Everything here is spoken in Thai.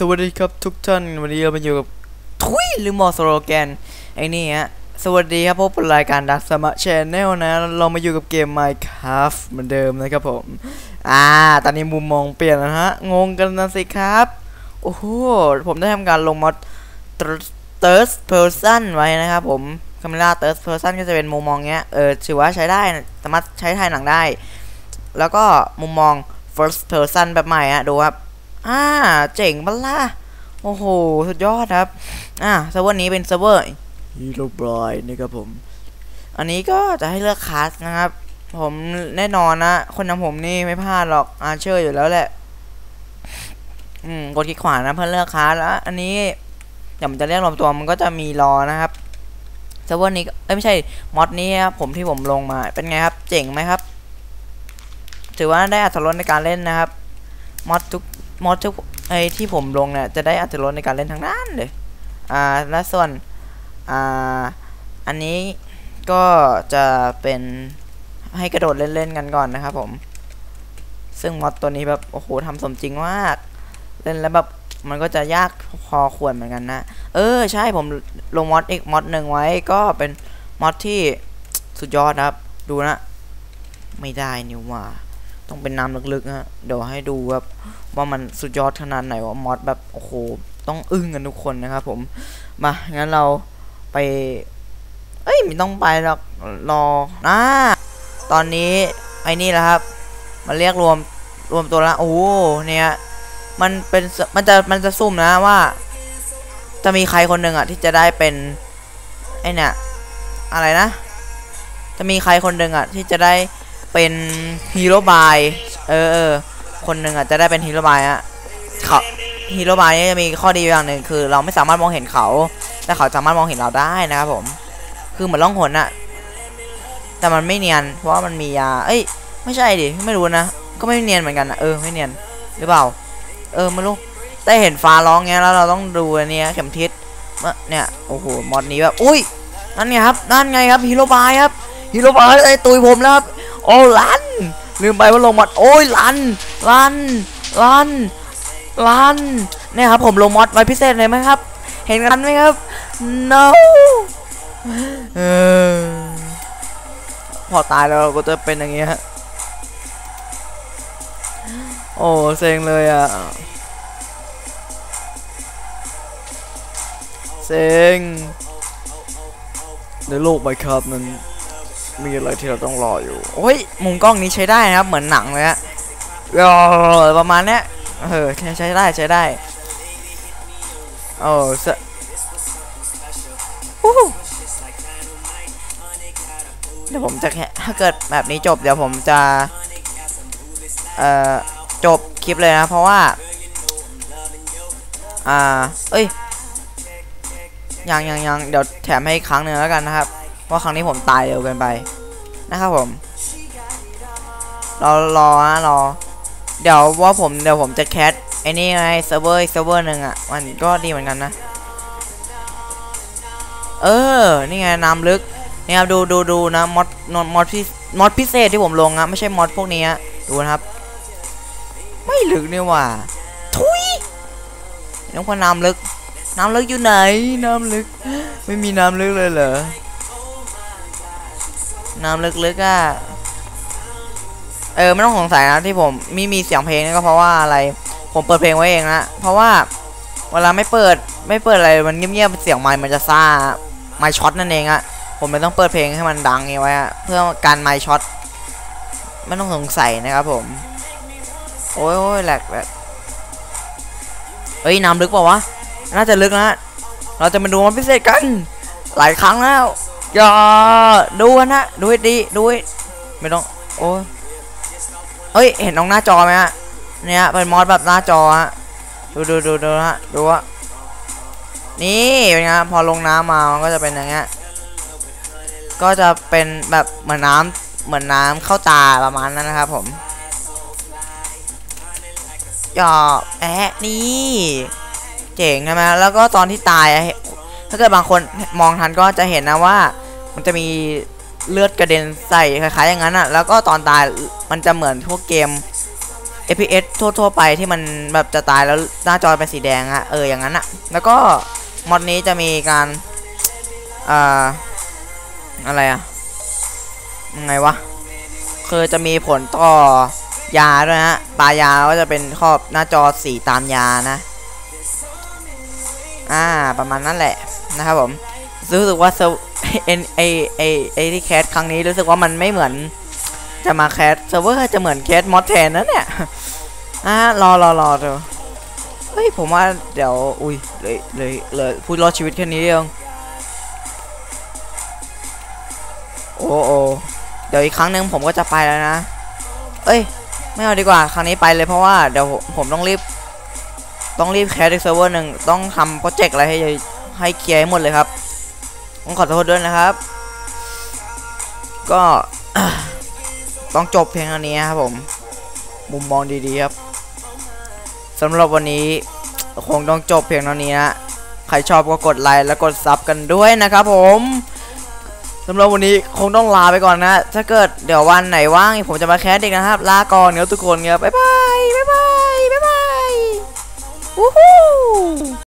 สวัสดีครับทุกท่านวันนี้เรามาอยู่กับทุยหรือมอสโลแกนไอ้นี่ฮะสวัสดีครับพบกับรายการดักสมาชแนลนะ เรามาอยู่กับเกม Minecraft เหมือนเดิมนะครับผม อ่า ตอนนี้มุมมองเปลี่ยนแล้วนะฮะ งงกันนะสิครับ โอ้โห ผมได้ทำการลงมอด third person ไว้นะครับผมคาเมล่า third person ก็จะเป็นมุมมองเงี้ย เออถือว่าใช้ได้นะสามารถใช้ถ่ายหนังได้ แล้วก็มุมมอง first person แบบใหม่อะดูครับ อ่าเจ๋งปะล่ะโอ้โห สุดยอดครับ อ่าเซิร์ฟเวอร์นี้เป็นเซิร์ฟเวอร์ฮีโร่บรายนะครับผม อันนี้ก็จะให้เลือกคลาสนะครับ ผมแน่นอนนะ คนอย่างผมนี่ไม่พลาดหรอกอาเชอร์อยู่แล้วแหละ อืม กดคลิกขวานะเพื่อเลือกคลาสแล้วอันนี้เดี๋ยวมันจะเรียกรวมตัวมันก็จะมีรอนะครับเซิร์ฟเวอร์นี้ก็เอ้ยไม่ใช่มอดนี้ครับผมที่ผมลงมาเป็นไงครับ เจ๋งไหมครับ ถือว่าได้อัตรรสในการเล่นนะครับมอดทุก มอดทุกไอที่ผมลงเนี่ยจะได้อัตรรสในการเล่นทั้งนั้นเลยอ่าและส่วนอ่าอันนี้ก็จะเป็นให้กระโดดเล่นๆกันก่อนนะครับผมซึ่งมอดตัวนี้แบบโอ้โหทำสมจริงมากเล่นแล้วแบบมันก็จะยากพอควรเหมือนกันนะ เออ ใช่ผมลงมอดอีกมอดหนึ่งไว้ก็เป็นมอดที่สุดยอดครับ ดูนะ ไม่ได้นี่ว่า ต้องเป็นน้ำลึกๆฮะเดี๋ยวให้ดูแบบว่ามันสุดยอดขนาดไหนว่ามอดแบบโอ้โหต้องอึ้งกันทุกคนนะครับผมมางั้นเราไป เอ้ยไม่ต้องไปหรอกรอนะตอนนี้ไอ้นี่แหละครับ มันเรียกรวมรวมตัวละโอ้เนี่ยมันเป็นมันจะมันจะซุ่มนะว่า จะมีใครคนหนึ่งอะ ที่จะได้เป็นไอเนี่ยอะไรนะ จะมีใครคนหนึ่งอะ ที่จะได้ เป็นฮีโร่บายเออเออคนหนึ่งอะจะได้เป็นฮีโร่บายอะเขาฮีโร่บายนี่จะมีข้อดีอย่างหนึ่งคือ เราไม่สามารถมองเห็นเขา แต่เขาสามารถมองเห็นเราได้นะครับผม คือเหมือนล่องหนอะแต่มันไม่เนียน เพราะว่ามันมียา เอ้ย ไม่ใช่ดิ ไม่รู้นะ ก็ไม่เนียนเหมือนกันนะเออ ไม่เนียน หรือเปล่า เออ ไม่รู้ แต่เห็นฟ้าร้องเงี้ย แล้วเราต้องดูอันเนี้ยเข็มทิศเนี่ย โอ้โห มอดนี้แบบ อุ้ย นั่นไงครับ นั่นไงครับ ฮีโร่บายครับ ฮีโร่บายไอ้ตุยผมแล้วครับ โอ้ลันลืมไปว่าลงมอดโอ้ยลันลันลันลันเนี่ยครับผมลงมอดไว้พิเศษเลยไหมครับ เห็นกันไหมครับ no เออพอตายแล้วก็จะเป็นอย่างเงี้ยฮะโอ้เซ็งเลยอะเซ็งในโลกใบครับนั้น มีอะไรที่เราต้องรออยู่ โอ้ย มุมกล้องนี้ใช้ได้นะครับ เหมือนหนังเลยฮะเอประมาณเนี้ยเออใช้ใช้ได้ใช้ได้โอ้เสวู้เดี๋ยวผมจะแค่ถ้าเกิดแบบนี้จบ เดี๋ยวผมจะ เอ่อ จบคลิปเลยนะ เพราะว่า อ่า เอ้ย ยังยังยังเดี๋ยวแถมให้อีกครั้งหนึ่งแล้วกันนะครับ เพราะครั้งนี้ผมตายเร็วเกินไปนะครับผมรอรอนะรอ เดี๋ยวว่าผมเดี๋ยวผมจะแคสไอ้นี่ไงเซิร์ฟเวอร์เซิร์ฟเวอร์หนึ่งอะมันก็ดีเหมือนกันนะ เออ นี่ไงน้ำลึกนี่ครับดูดูดูนะมอดมอดพิมอดพิเศษที่ผมลงอะไม่ใช่มอดพวกนี้อะดูนะครับ ไม่ลึกนี่ว่าทุยน้องพอน้ำลึก น้ำลึกอยู่ไหน น้ำลึก ไม่มีน้ำลึกเลยเหรอ น้ำลึกๆอะเออไม่ต้องสงสัยนะที่ผมมีมีเสียงเพลงนี่ก็เพราะว่าอะไร ผมเปิดเพลงไว้เองนะเพราะว่าเวลาไม่เปิดไม่เปิดอะไรมันเงียบๆเสียงไมค์มันจะซ่าไมช็อตนั่นเองอะผมไม่ต้องเปิดเพลงให้มันดังไว้เพื่อการไมช็อตไม่ต้องสงสัยนะครับผมโอ้ยโอ้ยแหลกแหลกเอ้ยน้ำลึกเปล่าวะน่าจะลึกนะเราจะมาดูมันพิเศษกัน หลายครั้งแล้ว อย่าดูนะดูให้ดีดูให้ไม่ต้องโอ้ยเอ้ยเห็นตรงหน้าจอไหมฮะเนี่ยเป็นมอสแบบหน้าจอฮะดูดูดูดูฮะดูว่านี่เป็นไงพอลงน้ำมามันก็จะเป็นอย่างเงี้ยก็จะเป็นแบบเหมือนน้ำเหมือนน้ำเข้าตาประมาณนั้นนะครับผมหยอกแอะนี่ เจ๋งใช่ไหมแล้วก็ตอนที่ตาย ถ้าเกิดบางคนมองทันก็จะเห็นนะว่า มันจะมีเลือดกระเด็นใส่คล้ายๆอย่างนั้นอะ แล้วก็ตอนตายมันจะเหมือนพวกเกม FPS ทั่วๆไปที่มันแบบจะตายแล้วหน้าจอเป็นสีแดงอะเอออย่างนั้นอะแล้วก็มอดนี้จะมีการอ่าอะไรอะยังไงวะคือจะมีผลต่อยาด้วยฮะปลายาก็จะเป็นครอบหน้าจอสีตามยานะ อ่าประมาณนั้นแหละนะครับผมรู้สึกว่าเซอร์เอ็นไอไอไอที่แคสครั้งนี้รู้สึกว่ามันไม่เหมือน จะมาแคสเซิร์ฟเวอร์จะเหมือนแคสมอดแทนนะเนี่ยอ่ารอรอรอเถอะเฮ้ยผมว่าเดี๋ยวอุ้ยเลยเลยเลยพูดรอดชีวิตแค่นี้เองโอ้โอเดี๋ยวอีกครั้งหนึ่งผมก็จะไปแล้วนะ เอ้ย ไม่เอาดีกว่า ครั้งนี้ไปเลยเพราะว่าเดี๋ยวผมต้องรีบ ต้องรีบแคสอีกเซิร์ฟเวอร์หนึ่งต้องทำโปรเจกต์อะไรให้ให้เคลียร์ให้หมดเลยครับต้องขอโทษด้วยนะครับ ก็ต้องจบเพียงเท่านี้ครับผม มุมมองดีๆครับสำหรับวันนี้คงต้องจบเพียงเท่านี้นะใครชอบก็กดไลค์และกดซับกันด้วยนะครับผมสำหรับวันนี้คงต้องลาไปก่อนนะ ถ้าเกิดเดี๋ยววันไหนว่างผมจะมาแคสเด็กนะครับ ลาก่อนครับทุกคนครับบ๊ายบาย บ๊ายบาย 呜呼！